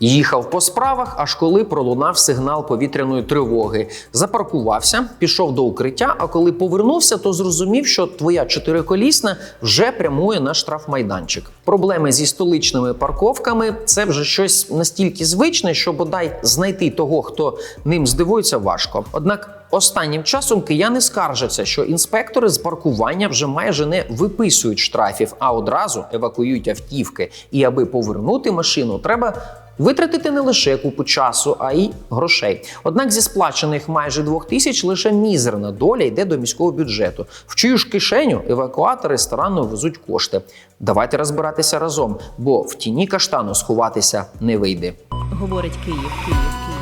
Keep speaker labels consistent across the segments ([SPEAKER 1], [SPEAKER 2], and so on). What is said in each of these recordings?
[SPEAKER 1] Їхав по справах, аж коли пролунав сигнал повітряної тривоги. Запаркувався, пішов до укриття. А коли повернувся, то зрозумів, що твоя чотириколісна вже прямує на штрафмайданчик. Проблеми зі столичними парковками це вже щось настільки звичне, що бодай знайти того, хто ним здивується, важко. Однак. Останнім часом кияни скаржаться, що інспектори з паркування вже майже не виписують штрафів, а одразу евакуюють автівки. І аби повернути машину, треба витратити не лише купу часу, а й грошей. Однак зі сплачених майже двох тисяч лише мізерна доля йде до міського бюджету. В чию ж кишеню евакуатори старанно везуть кошти. Давайте розбиратися разом, бо в тіні каштану сховатися не вийде.
[SPEAKER 2] говорить Київ, Київ, Київ.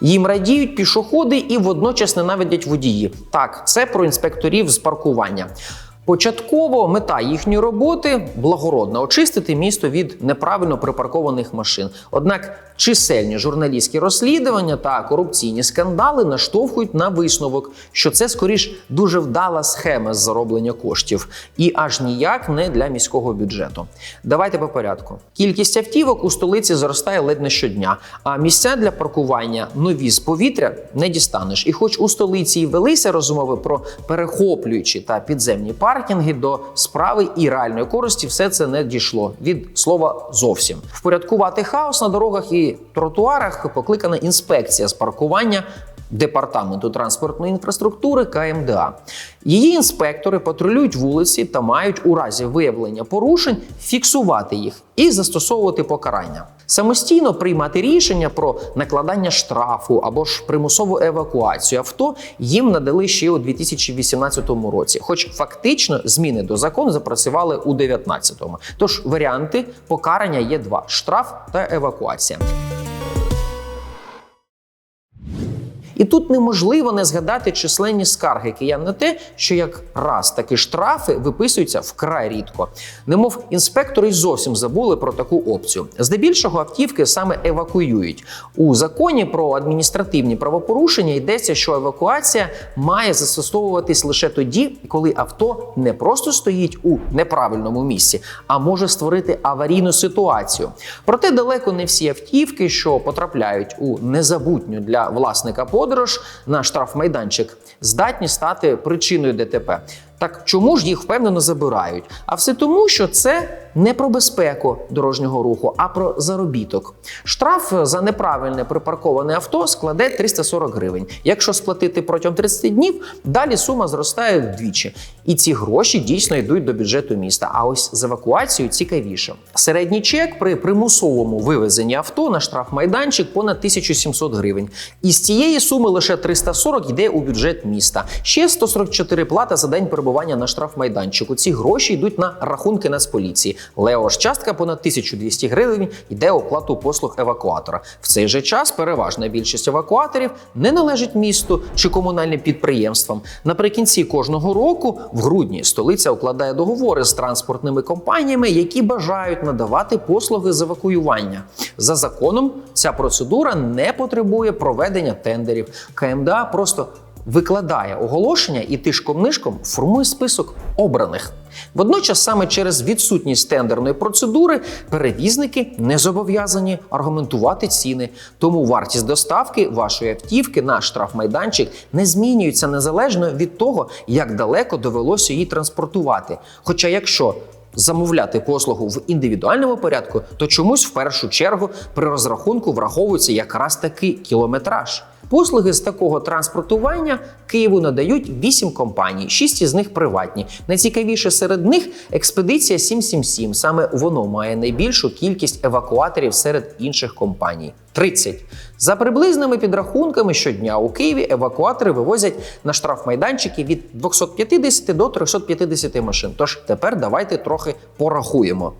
[SPEAKER 1] Їм радіють пішоходи і водночас ненавидять водії. Так, це про інспекторів з паркування. Початково мета їхньої роботи благородна очистити місто від неправильно припаркованих машин. Однак чисельні журналістські розслідування та корупційні скандали наштовхують на висновок, що це скоріш дуже вдала схема з зароблення коштів і аж ніяк не для міського бюджету. Давайте по порядку. Кількість автівок у столиці зростає ледь не щодня, а місця для паркування нові з повітря не дістанеш. І хоч у столиці і велися розмови про перехоплюючі та підземні паркінги до справи і реальної користі, все це не дійшло від слова зовсім. Впорядкувати хаос на дорогах і тротуарах покликана інспекція з паркування. Департаменту транспортної інфраструктури КМДА. Її інспектори патрулюють вулиці та мають у разі виявлення порушень фіксувати їх і застосовувати покарання. Самостійно приймати рішення про накладання штрафу або ж примусову евакуацію авто їм надали ще у 2018 році, хоч фактично зміни до закону запрацювали у 2019. Тож варіанти покарання є два: штраф та евакуація. І тут неможливо не згадати численні скарги киян на те, що якраз такі штрафи виписуються вкрай рідко. Немов інспектори зовсім забули про таку опцію. Здебільшого автівки саме евакуюють. У законі про адміністративні правопорушення йдеться, що евакуація має застосовуватись лише тоді, коли авто не просто стоїть у неправильному місці, а може створити аварійну ситуацію. Проте далеко не всі автівки, що потрапляють у незабутню для власника подорож на штрафмайданчик, здатні стати причиною ДТП. Так чому ж їх впевнено забирають? А все тому, що це не про безпеку дорожнього руху, а про заробіток. Штраф за неправильне припарковане авто складе 340 гривень. Якщо сплатити протягом 30 днів, далі сума зростає вдвічі. І ці гроші дійсно йдуть до бюджету міста. А ось з евакуацією цікавіше. Середній чек при примусовому вивезенні авто на штрафмайданчик понад 1700 гривень. Із цієї суми лише 340 йде у бюджет міста. Ще 144 плата за день перебування на штрафмайданчику. Ці гроші йдуть на рахунки Нацполіції. Лео ж частка понад 1200 гривень йде оплату послуг евакуатора. В цей же час переважна більшість евакуаторів не належить місту чи комунальним підприємствам. Наприкінці кожного року, в грудні, столиця укладає договори з транспортними компаніями, які бажають надавати послуги з евакуювання. За законом ця процедура не потребує проведення тендерів. КМДА просто викладає оголошення і тишком-нишком формує список обраних. Водночас, саме через відсутність тендерної процедури, перевізники не зобов'язані аргументувати ціни. Тому вартість доставки вашої автівки на штрафмайданчик не змінюється незалежно від того, як далеко довелося її транспортувати. Хоча, якщо замовляти послугу в індивідуальному порядку, то чомусь в першу чергу при розрахунку враховується якраз таки кілометраж. Послуги з такого транспортування Києву надають 8 компаній, 6 із них приватні. Найцікавіше серед них експедиція 777. Саме воно має найбільшу кількість евакуаторів серед інших компаній 30. За приблизними підрахунками, щодня у Києві евакуатори вивозять на штрафмайданчики від 250 до 350 машин. Тож тепер давайте трохи порахуємо.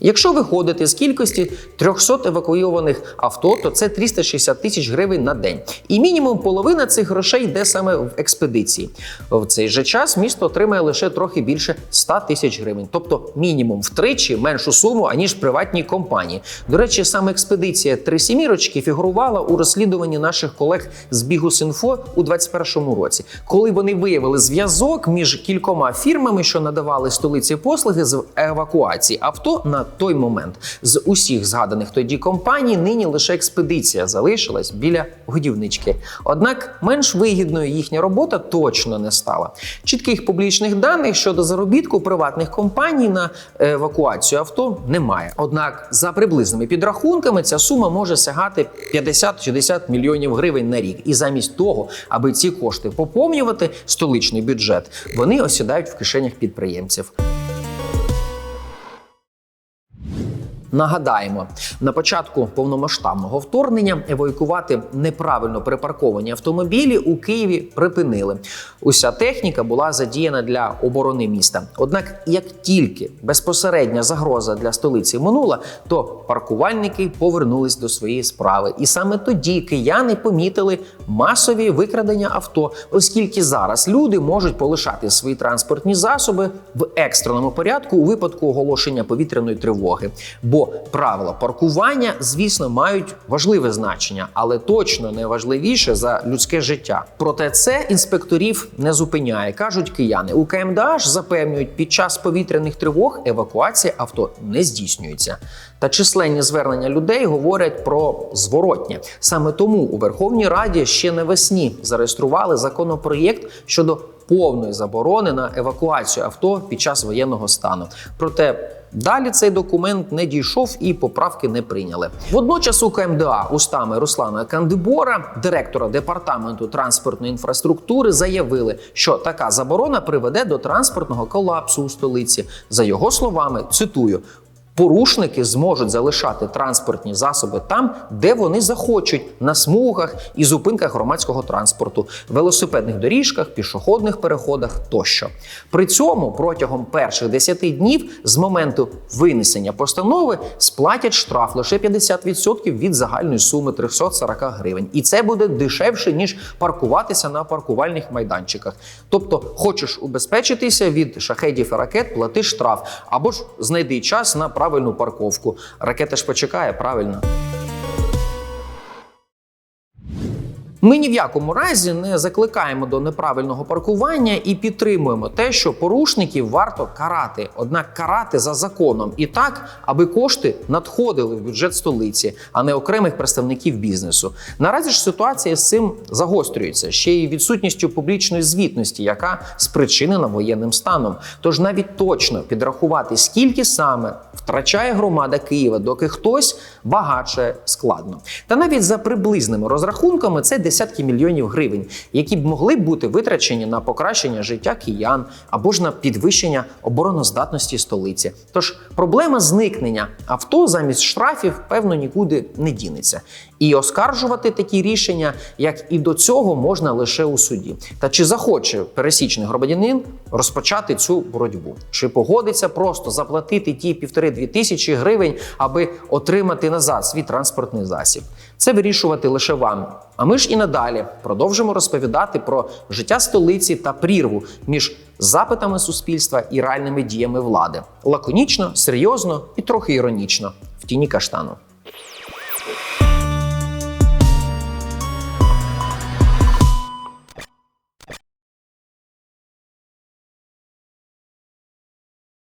[SPEAKER 1] Якщо виходити з кількості 300 евакуйованих авто, то це 360 тисяч гривень на день. І мінімум половина цих грошей йде саме в експедиції. В цей же час місто отримає лише трохи більше 100 тисяч гривень, тобто мінімум втричі меншу суму аніж приватні компанії. До речі, саме експедиція Три сімірочки фігурувала у розслідуванні наших колег з Бігус.Інфо у 2021 році, коли вони виявили зв'язок між кількома фірмами, що надавали столиці послуги з евакуації авто на той момент. З усіх згаданих тоді компаній нині лише експедиція залишилась біля годівнички. Однак менш вигідною їхня робота точно не стала. Чітких публічних даних щодо заробітку приватних компаній на евакуацію авто немає. Однак, за приблизними підрахунками, ця сума може сягати 50-60 мільйонів гривень на рік. І замість того, аби ці кошти поповнювати столичний бюджет, вони осідають в кишенях підприємців. Нагадаємо, на початку повномасштабного вторгнення евакуювати неправильно припарковані автомобілі у Києві припинили. Уся техніка була задіяна для оборони міста. Однак, як тільки безпосередня загроза для столиці минула, то паркувальники повернулись до своєї справи. І саме тоді кияни помітили масові викрадення авто, оскільки зараз люди можуть полишати свої транспортні засоби в екстреному порядку у випадку оголошення повітряної тривоги. Бо правила паркування, звісно, мають важливе значення, але точно не важливіше за людське життя. Проте це інспекторів не зупиняє, кажуть кияни. У КМДА ж запевнюють, під час повітряних тривог евакуація авто не здійснюється. Та численні звернення людей говорять про зворотнє. Саме тому у Верховній Раді ще навесні зареєстрували законопроєкт щодо повної заборони на евакуацію авто під час воєнного стану. Проте Далі цей документ не дійшов і поправки не прийняли. Водночас у КМДА устами Руслана Кандибора, директора департаменту транспортної інфраструктури, заявили, що така заборона приведе до транспортного колапсу у столиці. За його словами, цитую. Порушники зможуть залишати транспортні засоби там, де вони захочуть, на смугах і зупинках громадського транспорту, велосипедних доріжках, пішохідних переходах тощо. При цьому протягом перших 10 днів з моменту винесення постанови сплатять штраф лише 50% від загальної суми 340 гривень. І це буде дешевше ніж паркуватися на паркувальних майданчиках. Тобто, хочеш убезпечитися від шахедів і ракет, плати штраф або ж знайди час на правильну парковку. Ракета ж почекає правильно. Ми ні в якому разі не закликаємо до неправильного паркування і підтримуємо те, що порушників варто карати, однак карати за законом і так, аби кошти надходили в бюджет столиці, а не окремих представників бізнесу. Наразі ж ситуація з цим загострюється ще й відсутністю публічної звітності, яка спричинена воєнним станом. Тож навіть точно підрахувати, скільки саме втрачає громада Києва, доки хтось багатше складно. Та навіть за приблизними розрахунками це десятки мільйонів гривень, які б могли бути витрачені на покращення життя киян або ж на підвищення обороноздатності столиці. Тож проблема зникнення авто замість штрафів, певно, нікуди не дінеться. І оскаржувати такі рішення, як і до цього, можна лише у суді. Та чи захоче пересічний громадянин розпочати цю боротьбу? Чи погодиться просто заплатити ті півтори-дві тисячі гривень, аби отримати назад свій транспортний засіб? Це вирішувати лише вам. А ми ж і надалі продовжимо розповідати про життя столиці та прірву між запитами суспільства і реальними діями влади. Лаконічно, серйозно і трохи іронічно в тіні каштану.